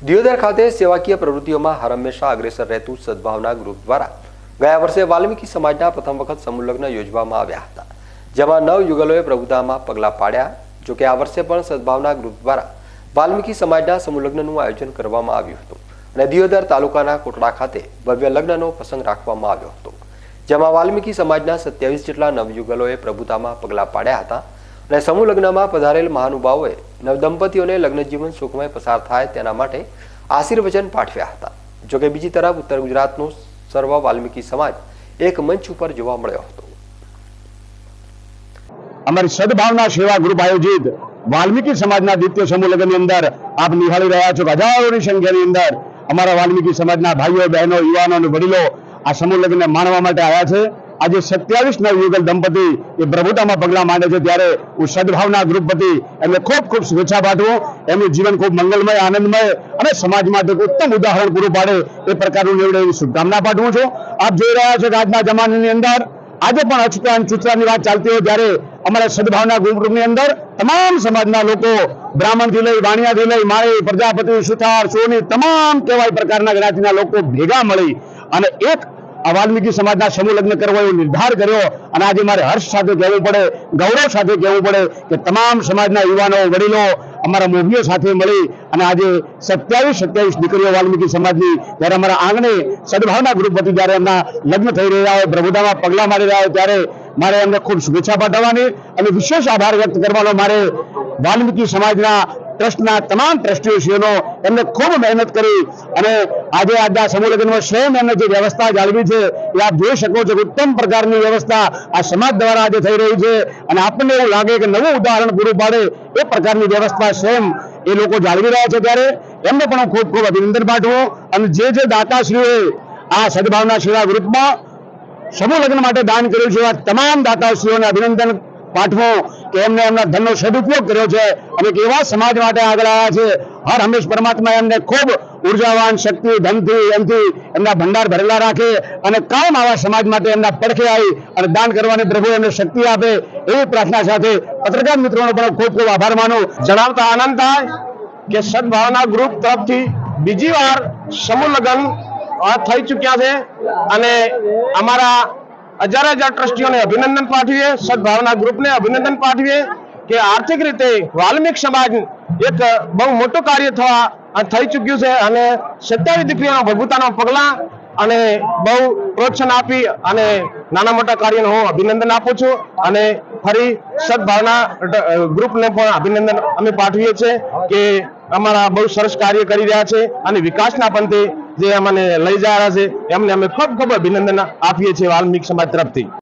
દિયોદર ખાતે સેવાકીય પ્રવૃત્તિઓમાં હર હંમેશા અગ્રેસર રહેતું સદભાવના ગ્રુપ દ્વારા ગયા વર્ષે વાલ્મીકી સમાજના પ્રથમ વખત સમૂહ યોજવામાં આવ્યા હતા, જેમાં નવ યુગલોએ પ્રભુતામાં પગલાં પાડ્યા જોકે આ વર્ષે પણ સદભાવના ગ્રુપ દ્વારા વાલ્મીકી સમાજના સમૂહ આયોજન કરવામાં આવ્યું હતું અને દિયોદર તાલુકાના કોટડા ખાતે ભવ્ય લગ્નનો પ્રસંગ રાખવામાં આવ્યો હતો, જેમાં વાલ્મીકી સમાજના સત્યાવીસ જેટલા નવયુગલોએ પ્રભુતામાં પગલાં પાડ્યા હતા અને સમૂહ લગ્નમાં પધારેલ મહાનુભાવોએ નવદંપતીઓને લગ્ન જીવન સુખમય પસાર થાય તેના માટે આશીર્વચન પાઠવ્યા હતા. જોકે બીજી તરફ ઉત્તર ગુજરાતનો સર્વ વાલ્મીકી સમાજ એક મંચ ઉપર જોવા મળ્યો હતો. અમારી સદભાવના સેવા ગ્રુપ આયોજિત વાલ્મીકી સમાજના દ્વિતીય સમૂહ લગ્નની અંદર આપ નિહાળી રહ્યા છો હજારોની સંખ્યાની અંદર અમારા વાલ્મીકી સમાજના ભાઈઓ, બહેનો, યુવાનો અને વડીલો આ સમૂહ લગ્નને માણવા માટે આવ્યા છે. આજે સત્યાવીસ નવયુગલ દંપતી એ પ્રભુતામાં પગલા માંડે છે ત્યારે હું સદભાવના ગ્રુપ વતી એમને ખૂબ ખૂબ શુભેચ્છા પાઠવું. એમનું જીવન ખૂબ મંગલમય, આનંદમય અને સમાજ માટે ઉત્તમ ઉદાહરણ પૂરું પાડે એ પ્રકારનું નિવડે એવી શુભકામના પાઠવું છું. આપ જોઈ રહ્યા છો કે આજના જમાનાની અંદર આજે પણ અછૂતા અને ચૂચરાની વાત ચાલતી હોય ત્યારે અમારા સદભાવના ગ્રુપની અંદર તમામ સમાજના લોકો બ્રાહ્મણથી લઈ, વાણિયાથી લઈ, માળી, પ્રજાપતિ, સુથાર, સોની, તમામ કેવાય પ્રકારના જ્ઞાતિના લોકો ભેગા મળી અને એક આ વાલ્મીકી સમાજના સમૂહ લગ્ન કરવા એવો નિર્ધાર કર્યો અને આજે મારે હર્ષ સાથે કહેવું પડે, ગૌરવ સાથે કહેવું પડે કે તમામ સમાજના યુવાનો, વડીલો અમારા મોભીઓ સાથે મળી અને આજે સત્યાવીસ સત્યાવીસ દીકરીઓ વાલ્મીકી સમાજની, જ્યારે અમારા આંગણે સદભાવના ગ્રુપ વતી જ્યારે એમના લગ્ન થઈ રહ્યા હોય પ્રભુતામાં પગલાં મારી રહ્યા હોય, ત્યારે મારે એમને ખૂબ શુભેચ્છા પાઠવવાની અને વિશેષ આભાર વ્યક્ત કરવાનો મારે વાલ્મીકી સમાજના ટ્રસ્ટના તમામ ટ્રસ્ટીઓશ્રીઓનો એમને ખૂબ મહેનત કરી અને આજે આજના સમૂહ લગ્નમાં સ્વયં એમને જે વ્યવસ્થા જાળવી છે એ આપ જોઈ શકો છો ઉત્તમ પ્રકારની વ્યવસ્થા આ સમાજ દ્વારા આજે થઈ રહી છે અને આપણને એવું લાગે કે નવું ઉદાહરણ પૂરું પાડે એ પ્રકારની વ્યવસ્થા સ્વયં એ લોકો જાળવી રહ્યા છે ત્યારે એમને પણ ખૂબ ખૂબ અભિનંદન પાઠવું અને જે જે દાતાશ્રીઓએ આ સદભાવના સેવા ગ્રુપમાં સમૂહ લગ્ન માટે દાન કર્યું છે એવા તમામ દાતાશ્રીઓને અભિનંદન પાઠવો કે એમને એમના ધનનો સદુપયોગ કર્યો છે. અને એવા સમાજ માટે આગળ આવ્યા છે હર હંમેશ પરમાત્મા એમને ખૂબ ઉર્જાવાન, શક્તિ, ધનથી, એમથી એમના ભંડાર ભરેલા રાખે અને કાયમ આવા સમાજ માટે એમના પડખે આવી અને દાન કરવાની પ્રભુ એમને શક્તિ આપે એવી પ્રાર્થના સાથે પત્રકાર મિત્રોનો પણ ખૂબ ખૂબ આભાર માનું. જણાવતા આનંદ થાય કે સદભાવના ગ્રુપ તરફથી બીજી વાર સમૂહ લગ્ન થઈ ચૂક્યા છે અને અમારા હજાર હજાર ટ્રસ્ટીઓને અભિનંદન પાઠવીએ, સદભાવના ગ્રુપને અભિનંદન પાઠવીએ કે આર્થિક રીતે વાલ્મિક સમાજ એક બહુ મોટું કાર્ય થવા થઈ ચૂક્યું છે અને સત્યાવીસ દીકરીઓના ભગવતાના પગલાં અને બહુ પ્રોત્સાહન આપી અને નાના મોટા કાર્યને હું અભિનંદન આપું છું અને ફરી સદભાવના ગ્રુપને પણ અભિનંદન અમે પાઠવીએ છીએ કે અમારા બહુ સરસ કાર્ય કરી રહ્યા છે અને વિકાસના પંથે જે અમને લઈ રહ્યા છે, એમને અમે ખૂબ ખૂબ અભિનંદન આપીએ છીએ વાલ્મિક સમાજ તરફથી.